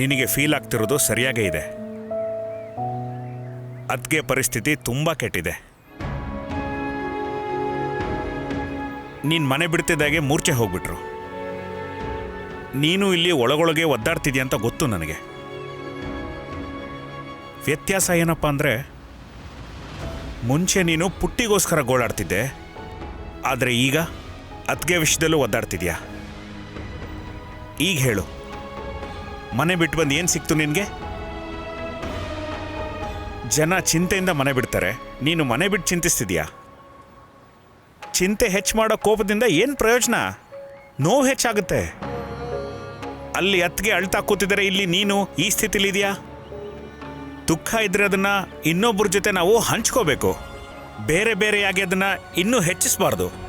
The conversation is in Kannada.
ನಿನಗೆ ಫೀಲ್ ಆಗ್ತಿರೋದು ಸರಿಯಾಗೇ ಇದೆ. ಅದಕ್ಕೆ ಪರಿಸ್ಥಿತಿ ತುಂಬ ಕೆಟ್ಟಿದೆ. ನೀನು ಮನೆ ಬಿಡ್ತಿದ್ದಾಗೆ ಮೂರ್ಛೆ ಹೋಗ್ಬಿಟ್ರು. ನೀನು ಇಲ್ಲಿ ಒಳಗೊಳಗೆ ಒದ್ದಾಡ್ತಿದ್ಯಾ ಅಂತ ಗೊತ್ತು ನನಗೆ. ವ್ಯತ್ಯಾಸ ಏನಪ್ಪ ಅಂದರೆ, ಮುಂಚೆ ನೀನು ಪುಟ್ಟಿಗೋಸ್ಕರ ಗೋಳಾಡ್ತಿದ್ದೆ, ಆದರೆ ಈಗ ಅದ್ಗೆ ವಿಷಯದಲ್ಲೂ ಒದ್ದಾಡ್ತಿದ್ಯಾ? ಈಗ ಹೇಳು. ಮನೆ ಬಿಟ್ಟು ಬಂದು ಏನು ಸಿಕ್ತು ನಿನಗೆ? ಜನ ಚಿಂತೆಯಿಂದ ಮನೆ ಬಿಡ್ತಾರೆ. ನೀನು ಮನೆ ಬಿಟ್ಟು ಚಿಂತಿಸ್ತಿದ್ಯಾ? ಚಿಂತೆ ಹೆಚ್ಚು ಮಾಡೋ ಕೋಪದಿಂದ ಏನು ಪ್ರಯೋಜನ? ನೋವು ಹೆಚ್ಚಾಗುತ್ತೆ. ಅಲ್ಲಿ ಅತ್ತಿಗೆ ಅಳ್ತಾ ಕೂತಿದ್ದಾರೆ ಇಲ್ಲಿ ನೀನು ಈ ಸ್ಥಿತಿಲಿದೆಯಾ? ದುಃಖ ಇದ್ರೆ ಅದನ್ನ ಇನ್ನೊಬ್ಬರ ಜೊತೆ ನಾವು ಹಂಚ್ಕೋಬೇಕು. ಬೇರೆ ಬೇರೆಯಾಗಿ ಅದನ್ನ ಇನ್ನೂ ಹೆಚ್ಚಿಸಬಾರ್ದು.